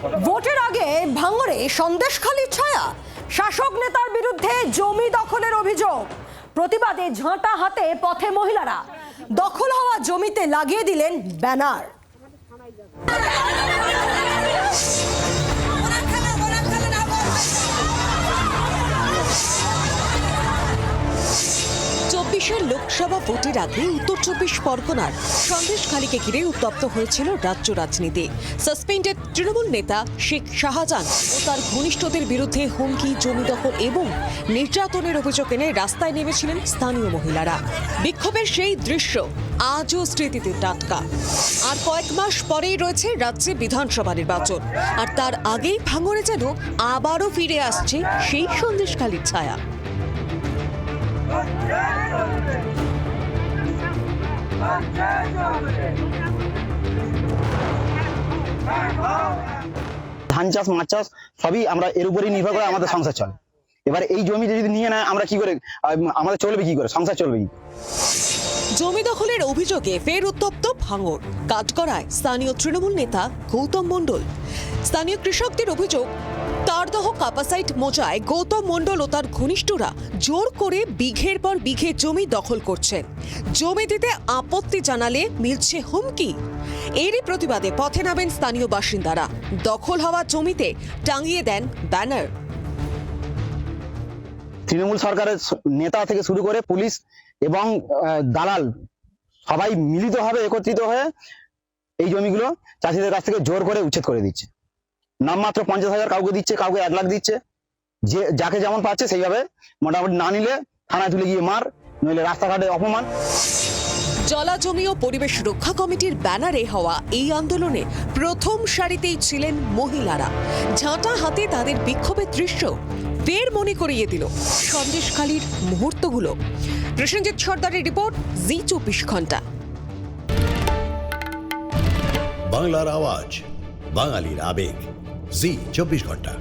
ভোটের আগে ভাঙরে সন্দেশখালির ছায়া। শাসক নেতার বিরুদ্ধে জমি দখলের অভিযোগ। প্রতিবাদে ঝাঁটা হাতে পথে মহিলারা। দখল হওয়া জমিতে লাগিয়ে দিলেন ব্যানার। চব্বিশের লোকসভা ভোটের আগে উত্তর চব্বিশ পরগনার সন্দেশখালীকে ঘিরে উত্তপ্ত হয়েছিল রাজ্য রাজনীতি। সাসপেন্ডেড তৃণমূল নেতা শেখ শাহজাহান ও তার ঘনিষ্ঠদের বিরুদ্ধে হুমকি, জমি দখল এবং নির্যাতনের অভিযোগ এনে রাস্তায় নেমেছিলেন স্থানীয় মহিলারা। বিক্ষোভের সেই দৃশ্য আজও স্মৃতিতে টাটকা। আর কয়েক মাস পরেই রয়েছে রাজ্যে বিধানসভা নির্বাচন। আর তার আগেই ভাঙড়ে যেন আবারও ফিরে আসছে সেই সন্দেশখালীর ছায়া। ধান চাষ, মাছ চাষ, সবই আমরা এর উপরেই নির্ভর করে আমাদের সংসার চলে। এবার এই জমি যদি নিয়ে নেয়, আমরা কি করে আমাদের চলবে কি করে? সংসার চলবে কি জমি দখলের অভিযোগে ফের উত্তপ্ত ভাঙর করায় স্থানীয় তৃণমূল নেতা গৌতম মণ্ডল। স্থানীয় কৃষকদের অভিযোগ তারদহ কাপাসাইট মোজায় গৌতম মণ্ডল ও তার ঘনিষ্ঠরা জোর করে বিঘের পর বিঘে জমি দখল করছেন জমি দিতে আপত্তি জানালে মিলছে হুমকি। এরই প্রতিবাদে পথে নামেন স্থানীয় বাসিন্দারা। দখল হওয়া জমিতে টাঙিয়ে দেন ব্যানার। তৃণমূল সরকারের নেতা থেকে শুরু করে পুলিশ এবং দালাল সবাই মিলিতভাবে একত্রিত হয়ে এই জমিগুলো চাষিদের কাছ থেকে জোর করে উচ্ছেদ করে দিচ্ছে। নামমাত্র পঞ্চাশ হাজার কাউকে দিচ্ছে কাউকে এক লাখ দিচ্ছে। যে যাকে যেমন পাচ্ছে সেইভাবে মোটামুটি না নিলে থানায় তুলে গিয়ে মার নইলে রাস্তাঘাটে অপমান। জলা জমি ও পরিবেশ রক্ষা কমিটির ব্যানারে হওয়া এই আন্দোলনে প্রথম সারিতেই ছিলেন মহিলারা। ঝাঁটা হাতে তাদের বিক্ষোভের দৃশ্য ফের মনে করিয়ে দিল সন্দেশখালীর মুহূর্তগুলো। প্রসেনজিৎ সর্দারের রিপোর্ট জি চব্বিশ ঘণ্টা। বাংলার আওয়াজ বাঙালির আবেগ। জি চব্বিশ ঘণ্টা।